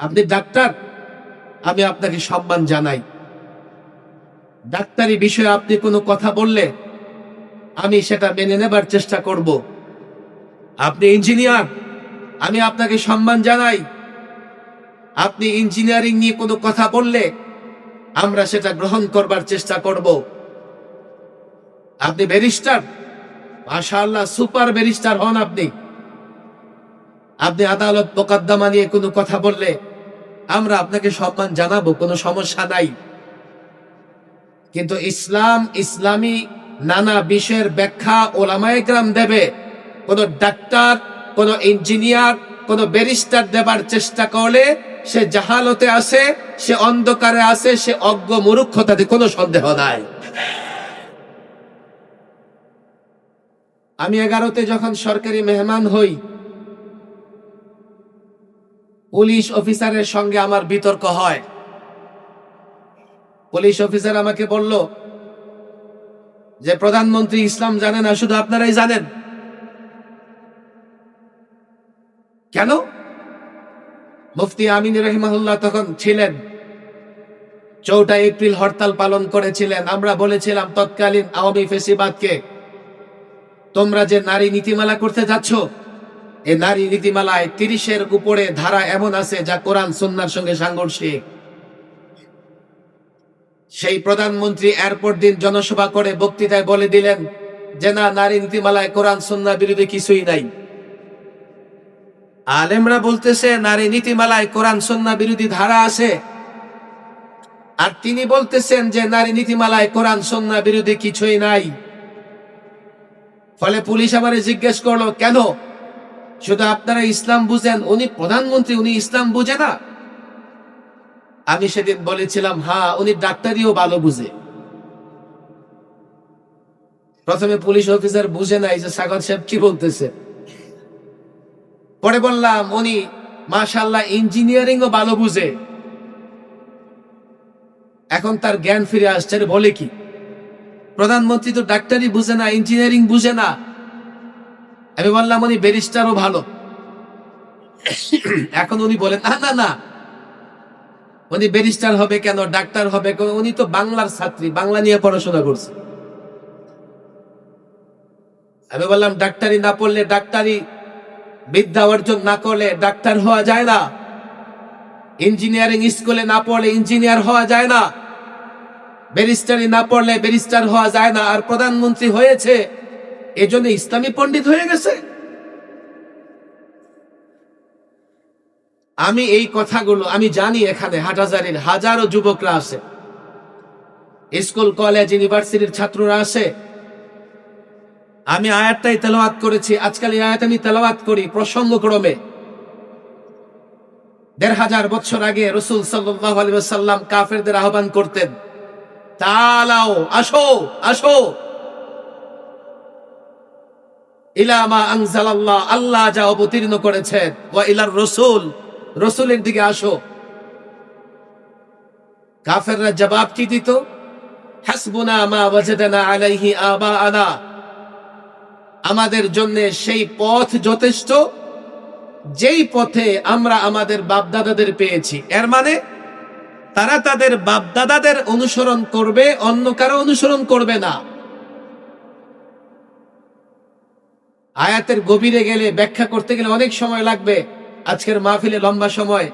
আপনি ডাক্তার, আমি আপনাকে সম্মান জানাই। ডাক্তারি বিষয়ে আপনি কোনো কথা বললে আমি সেটা মেনে নেবার চেষ্টা করব। আপনি ইঞ্জিনিয়ার, আমি আপনাকে সম্মান জানাই। আপনি ইঞ্জিনিয়ারিং নিয়ে কোনো কথা বললে আমরা সেটা গ্রহণ করবার চেষ্টা করব। আপনি ব্যারিস্টার, মাশাআল্লাহ সুপার ব্যারিস্টার হন আপনি। আপনি আদালত মোকদ্দমা নিয়ে কোনো কথা বললে আমরা আপনাকে সম্মান জানাব, কোনো সমস্যা নাই। কিন্তু ইসলাম ইসলামী নানা বিষয়ের ব্যাখ্যা ওলামায়গ্রাম দেবে। কোন ডাক্তার, কোন ইঞ্জিনিয়ার, কোন ব্যারিস্টার দেবার চেষ্টা করলে সে জাহালতে আসে সে অন্ধকারে আসে সে অজ্ঞ মূর্খতাতে কোনো সন্দেহ নাই। আমি এগারোতে যখন সরকারি মেহমান হই পুলিশ অফিসারের সঙ্গে আমার বিতর্ক হয়। পুলিশ অফিসার আমাকে বলল যে, প্রধানমন্ত্রী, ইসলাম জানে না, শুধু আপনারাই জানেন? কেন? মুফতি আমিন রহিমাহুল্লাহ তখন ছিলেন। চৌঠা এপ্রিল হরতাল পালন করেছিলেন। আমরা বলেছিলাম, তৎকালীন আওয়ামী ফেসিবাদকে তোমরা যে নারী নীতিমালা করতে যাচ্ছ এই নারী নীতিমালায় তিরিশের উপরে ধারা এমন আছে যা কোরআন সন্ন্যার সঙ্গে সাংঘর্ষিক। সেই প্রধানমন্ত্রী এরপর দিন জনসভা করে বক্তৃতায় বলে দিলেন যে, না, নারী নীতিমালায় কোরআন সন্না বিরোধী কিছুই নাই। আলেমরা বলতেছে, নারী নীতিমালায় কোরআন সন্না বিরোধী ধারা আছে। আর তিনি বলতেছেন যে, নারী নীতিমালায় কোরআন সন্না বিরোধী কিছুই নাই। ফলে পুলিশ আমারে জিজ্ঞেস করল, কেন? শুধু আপনারা ইসলাম বুঝেন, উনি প্রধানমন্ত্রী, উনি ইসলাম বুঝে না। আমি সেদিন বলেছিলাম হ্যাঁ উনি ডাক্তারিও ভালো বুঝে। প্রথমে পুলিশ অফিসার বুঝে নাই যে সাগর সাহেব কি বলতেছে। পরে বললাম, উনি মাশাল্লাহ ইঞ্জিনিয়ারিং ও ভালো বুঝে। এখন তার জ্ঞান ফিরে আসছে, বলে কি? প্রধানমন্ত্রী তো ডাক্তারি বুঝে না, ইঞ্জিনিয়ারিং বুঝে না। আমি বললাম, উনি ব্যারিস্টারও ভালো। এখন উনি বলেন না না না। উনি ব্যারিস্টার হবে কেন? ডাক্তার হবে কেন? উনি তো বাংলার ছাত্রী, বাংলা নিয়ে পড়াশোনা করছে। আমি বললাম, ডাক্তারি না পড়লে ডাক্তারি বিদ্যা অর্জন না করলে ডাক্তার হওয়া যায় না। ইঞ্জিনিয়ারিং স্কুলে না পড়লে ইঞ্জিনিয়ার হওয়া যায় না। ব্যারিস্টারি না পড়লে ব্যারিস্টার হওয়া যায় না। আর প্রধানমন্ত্রী হয়েছে। এজন্য ইসলামী পণ্ডিত হয়ে গেছে। আমি এই কথাগুলো, আমি জানি এখানে হাটাজারির হাজারো যুবকরা আছে। স্কুল, কলেজ, ইউনিভার্সিটির ছাত্ররা আছে। আমি আয়াতটাই তেলাওয়াত করেছি। আজকাল এই আয়াত আমি তেলাওয়াত করি প্রসঙ্গক্রমে। দেড় হাজার বছর আগে রসুল সাল্লাম কাফেরদের আহ্বান করতেন, তালাও, আসো আসো। ইলামা আল্লাহ যা অবতীর্ণ করেছেন ইলার রসুল, রসুলের দিকে আসো। কাফেররা জবাব কি দিত? আমাদের জন্য সেই পথ যথেষ্ট, যেই পথে আমরা আমাদের বাপদাদাদের পেয়েছি। এর মানে তারা তাদের বাপদাদাদের অনুসরণ করবে, অন্য কারও অনুসরণ করবে না। আয়াতের গভীরে গেলে, ব্যাখ্যা করতে গেলে অনেক সময় লাগবে। আজকের মাহফিলে লম্বা সময়।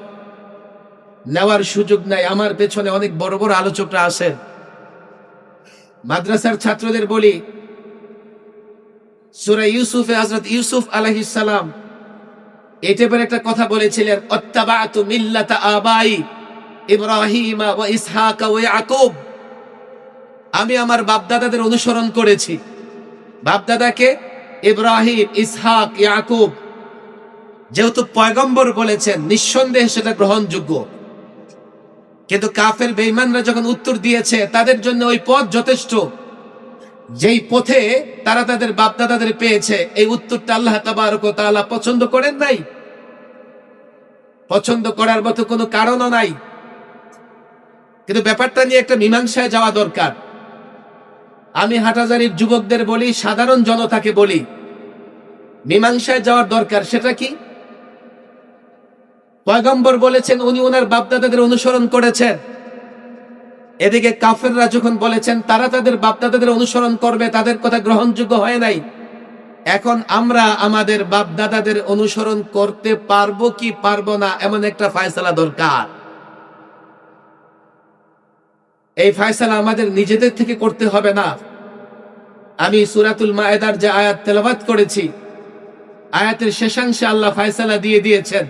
নেওয়ার সুযোগ নাই, আমার পেছনে অনেক বড় বড় আলোচকরা আছেন। মাদ্রাসার ছাত্রদের বলি, সুরা ইউসুফে হজরত ইউসুফ আলহিসাম এটা পর একটা কথা বলেছিলেন অত্তাবাতু মিল্লাতা আবাই আমি আমার বাপদাদাদের অনুসরণ করেছি। বাপদাদাকে ইব্রাহিম, ইসহাক, ইয়াকুব। যেহেতু পয়গম্বর বলেছেন, নিঃসন্দেহে সেটা গ্রহণযোগ্য। কিন্তু কাফের বেইমানরা যখন উত্তর দিয়েছে, তাদের জন্য ওই পথ যথেষ্ট। যেই পথে তারা তাদের বাপদাদাদের পেয়েছে, এই উত্তরটা আল্লাহ তাআলা পছন্দ করেন নাই। পছন্দ করার মতো কোনো কারণও নাই। কিন্তু ব্যাপারটা নিয়ে একটা মীমাংসায় যাওয়া দরকার। আমি হাটাজারির যুবকদের বলি, সাধারণ জনতাকে বলি, মীমাংসায় যাওয়ার দরকার সেটা কি? পয়গম্বর বলেছেন, উনি ওনার বাপদাদাদের অনুসরণ করেছেন। এদিকে কাফেররা যখন বলেছেন, তারা তাদের বাপদাদাদের অনুসরণ করবে, তাদের কথা গ্রহণযোগ্য হয় নাই। এখন আমরা আমাদের বাপদাদাদের অনুসরণ করতে পারব কি পারব না, এমন একটা ফায়সালা দরকার। এই ফায়সালা আমাদের নিজেদের থেকে করতে হবে না। আমি সুরাতুল মায়েদার যে আয়াত তেলাবাত করেছি, আয়াতের শেষাংশে আল্লাহ ফায়সালা দিয়ে দিয়েছেন।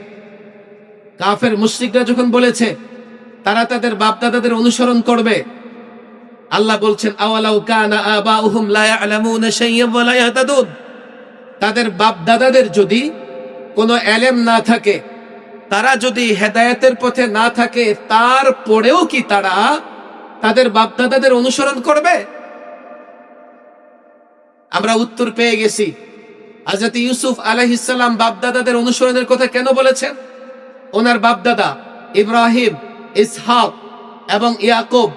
কাফের মুশরিকরা যখন বলেছে, তারা তাদের বাপদাদাদের অনুসরণ করবে। আল্লাহ বলছেন তাদের বাপদাদাদের যদি কোনো এলেম না থাকে, তারা যদি হেদায়েতের পথে না থাকে, তারপরেও কি তারা তাদের বাপদাদাদের অনুসরণ করবে? আমরা উত্তর পেয়ে গেছি। হযরত ইউসুফ আলাইহিসসালাম বাপদাদাদের অনুসরণের কথা কেন বলেছেন? ওনার বাপদাদা ইব্রাহিম, ইসহাক এবং ইয়াকুব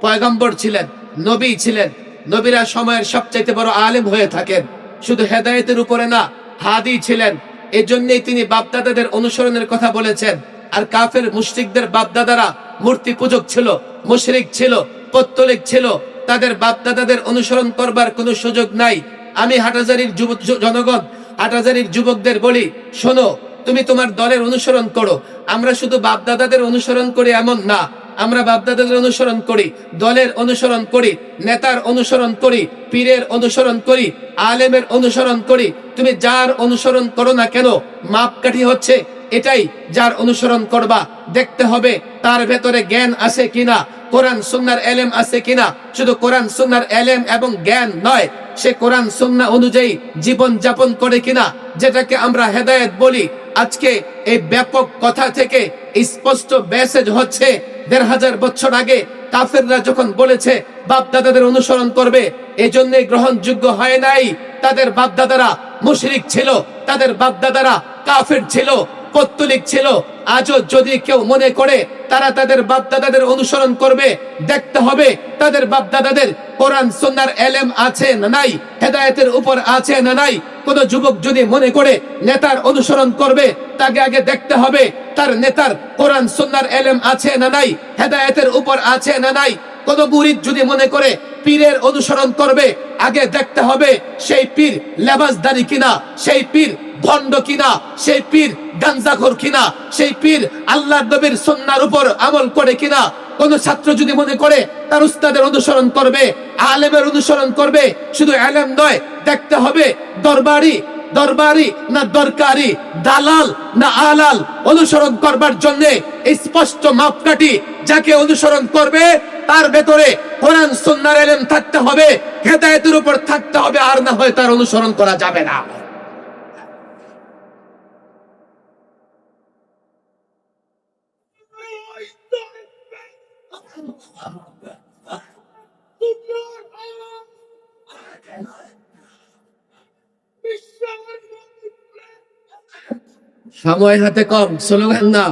পয়গম্বর ছিলেন, নবী ছিলেন। নবীরা সময়ের সবচাইতে বড় আলেম হয়ে থাকেন। শুধু হেদায়েতের উপরে না, হাদি ছিলেন। এজন্যই তিনি বাপদাদাদের অনুসরণের কথা বলেছেন। আর কাফের মুশরিকদের বাপদাদারা মূর্তি পূজক ছিল। মুশরিক ছিল, পত্তলিক ছিল, তাদের বাপদাদাদের অনুসরণ করবার কোনো সুযোগ নাই। আমি হাটাজারির যুব জনগণ, হাটাজারির যুবকদের বলি, শোনো, তুমি তোমার দলের অনুসরণ করো। আমরা শুধু বাপদাদাদের অনুসরণ করি এমন না। আমরা বাপদাদাদের অনুসরণ করি, দলের অনুসরণ করি, নেতার অনুসরণ করি, পীরের অনুসরণ করি, আলেমের অনুসরণ করি। তুমি যার অনুসরণ করো না কেন? মাপকাঠি হচ্ছে এটাই যার অনুসরণ করবা। দেখতে হবে তার ভেতরে জ্ঞান আছে কিনা, কোরআন, সুন্নার এলেম আছে কিনা। শুধু কোরআন, সুন্নার এলেম এবং জ্ঞান নয়, সে কোরআন, সুন্না অনুযায়ী জীবন যাপন করে কিনা, যেটাকে আমরা হেদায়েত বলি। আজকে এই ব্যাপক কথা থেকে স্পষ্ট মেসেজ হচ্ছে, দেড় হাজার বছর আগে কাফেররা যখন বলেছে, বাপদাদাদের অনুসরণ করবে এজন্য গ্রহণযোগ্য হয় নাই। তাদের বাপদাদারা মুশরিক ছিল, তাদের বাপদাদারা কাফের ছিল। পত্তলিক ছিল, আজও যদি কেউ মনে করে, তারা তাদের বাপদাদাদের অনুসরণ করবে, দেখতে হবে তাদের বাপদাদাদের কোরআন সন্ন্যার এলেম আছে না নাই, হেদায়েতের উপর আছে না নাই। কোন যুবক যদি মনে করে নেতার অনুসরণ করবে, তাকে আগে দেখতে হবে তার নেতার কোরআন সন্ন্যার এলেম আছে না নাই, হেদায়েতের উপর আছে না নাই। কোন মুরিদ যদি মনে করে পীরের অনুসরণ করবে, আগে দেখতে হবে সেই পীর লেবাসদারি কিনা, সেই পীর ভণ্ড কিনা, সেই পীর গাঞ্জাখোর কিনা, সেই পীর আল্লাহ নবীর সন্ন্যার উপর আমল করে কিনা। কোন ছাত্র যদি মনে করে তার উস্তাদের অনুসরণ করবে, আলেমের অনুসরণ করবে, শুধু আলেম নয়, দেখতে হবে দরবারি দরবারি না দরকারি, দালাল না আলাল, অনুসরণ করবার জন্য স্পষ্ট মাপকাঠি যাকে অনুসরণ করবে তার ভেতরে কোরআন, সুন্নার এলেম থাকতে হবে, হেদায়েতের উপর থাকতে হবে, আর না হয় তার অনুসরণ করা যাবে না। সময় হাতে কম, স্লোগান না।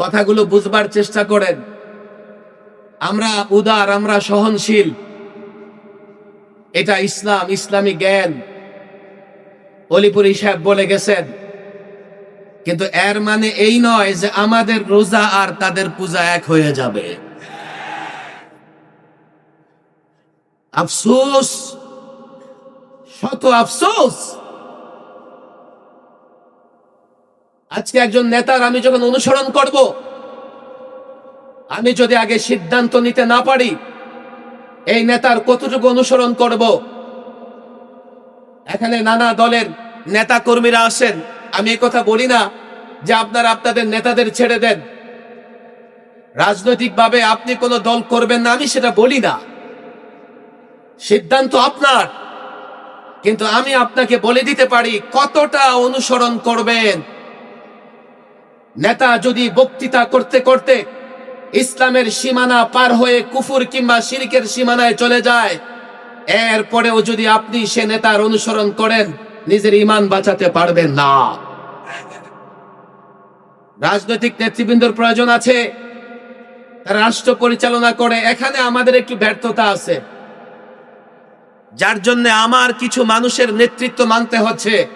কথাগুলো বুঝবার চেষ্টা করেন। আমরা উদার, আমরা সহনশীল। এটা ইসলাম, ইসলামী জ্ঞান। অলিপুরি সাহেব বলে গেছেন, কিন্তু এর মানে এই নয় যে আমাদের রোজা আর তাদের পূজা এক হয়ে যাবে। আফসোস, শত আফসোস। আজকে একজন নেতার আমি যখন অনুসরণ করব আমি যদি আগে সিদ্ধান্ত নিতে না পারি, এই নেতার কতটুকু অনুসরণ করব? এখানে নানা দলের নেতা কর্মীরা আসেন। আমি কথা বলি না যে আপনারা আপনাদের নেতাদের ছেড়ে দেন। রাজনৈতিকভাবে আপনি কোনো দল করবেন না, আমি সেটা বলি না। সিদ্ধান্ত আপনার। কিন্তু আমি আপনাকে বলে দিতে পারি কতটা অনুসরণ করবেন। নেতা যদি বক্তৃতা করতে করতে ইসলামের সীমানা পার হয়ে কুফুর কিংবা শিরিকের সীমানায় চলে যায়। এরপরেও যদি আপনি সে নেতার অনুসরণ করেন, নিজের ইমান বাঁচাতে পারবেন না। রাজনৈতিক নেতৃবৃন্দর প্রয়োজন আছে। রাষ্ট্র পরিচালনা করে। এখানে আমাদের একটু ব্যর্থতা আছে। যার জন্য আমার কিছু মানুষের নেতৃত্ব মানতে হচ্ছে।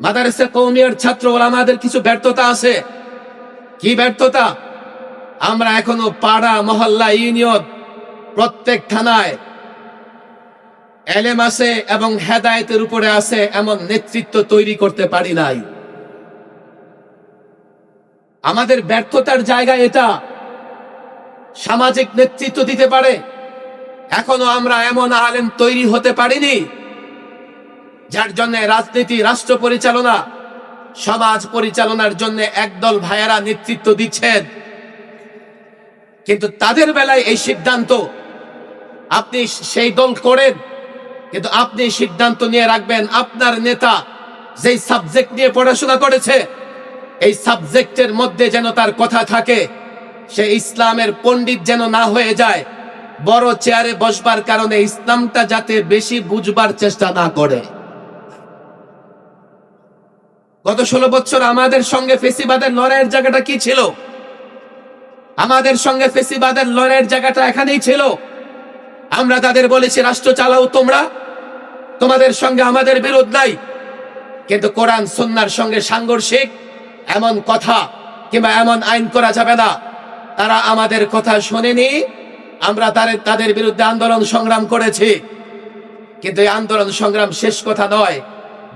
মাদারেসে কৌমিয়ার ছাত্র আমাদের কিছু ব্যর্থতা আছে। কি ব্যর্থতা? আমরা এখনও পাড়া, মহল্লা, ইউনিয়ন, প্রত্যেক থানায় এলেম আছে এবং হেদায়েতের উপরে আছে এমন নেতৃত্ব তৈরি করতে পারি নাই। আমাদের ব্যর্থতার জায়গা এটা। সামাজিক নেতৃত্ব দিতে পারে। এখনও আমরা এমন আলেম তৈরি হতে পারিনি, যার জন্য রাজনীতি, রাষ্ট্র পরিচালনা, সমাজ পরিচালনার জন্য একদল ভাইয়েরা নেতৃত্ব দিচ্ছেন। কিন্তু তাদের বেলায় এই সিদ্ধান্ত আপনি সেই দল করেন, কিন্তু আপনি সিদ্ধান্ত নিয়ে রাখবেন, আপনার নেতা যেই সাবজেক্ট নিয়ে পড়াশোনা করেছে, এই সাবজেক্টের মধ্যে যেন তার কথা থাকে, সে ইসলামের পণ্ডিত যেন না হয়ে যায়, বড় চেয়ারে বসবার কারণে ইসলামটা যাতে বেশি বুঝবার চেষ্টা না করে। গত ষোলো বছর আমাদের সঙ্গে ফেসিবাদের লড়াইয়ের জায়গাটা কি ছিল? আমাদের সঙ্গে ফেসিবাদের লড়াইয়ের জায়গাটা এখানেই ছিল। আমরা তাদের বলেছি, রাষ্ট্র চালাও তোমরা। তোমাদের সঙ্গে আমাদের বিরোধ নাই। কিন্তু কোরআন সন্ন্যার সঙ্গে সাংঘর্ষিক এমন কথা কিংবা এমন আইন করা যাবে না। তারা আমাদের কথা শোনেনি। আমরা তাদের তাদের বিরুদ্ধে আন্দোলন সংগ্রাম করেছি। কিন্তু এই আন্দোলন সংগ্রাম শেষ কথা নয়।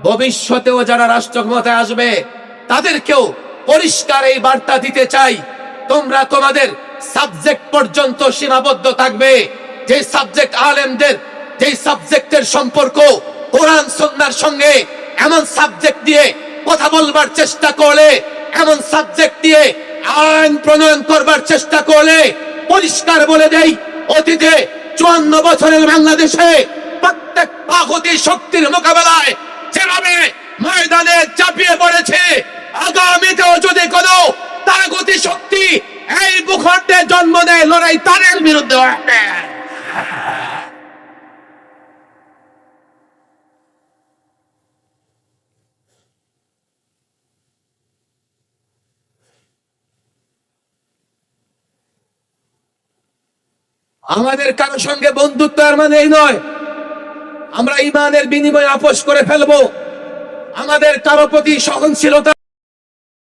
ভবিষ্যতেও যারা রাষ্ট্র ক্ষমতায় আসবে, তাদেরকেও পরিষ্কার এই বার্তা দিতে চাই। তোমরা তোমাদের সাবজেক্ট পর্যন্ত সীমাবদ্ধ থাকবে। যে সাবজেক্ট আলেমদের, যে সাবজেক্টের সম্পর্ক কোরআন সন্ন্যার সঙ্গে এমন সাবজেক্ট দিয়ে কথা বলবার চেষ্টা করলে, এমন সাবজেক্ট দিয়ে আইন প্রণয়ন করবার চেষ্টা করলে পরিষ্কার বলে দেই, অতীতে চুয়ান্ন বছরের বাংলাদেশে প্রত্যেক পাগতি শক্তির মোকাবেলায় যেভাবে ময়দানে চাপিয়ে পড়েছে, আগামীতেও যদি কোনো তাগতি শক্তি এই ভূখণ্ডে জন্ম দেয়, লড়াই তাদের বিরুদ্ধে আমাদের কারও সঙ্গে বন্ধুত্ব আর মানে এই নয়, আমরা ইমানের বিনিময়ে আপোষ করে ফেলব। আমাদের কারও প্রতি সহনশীলতা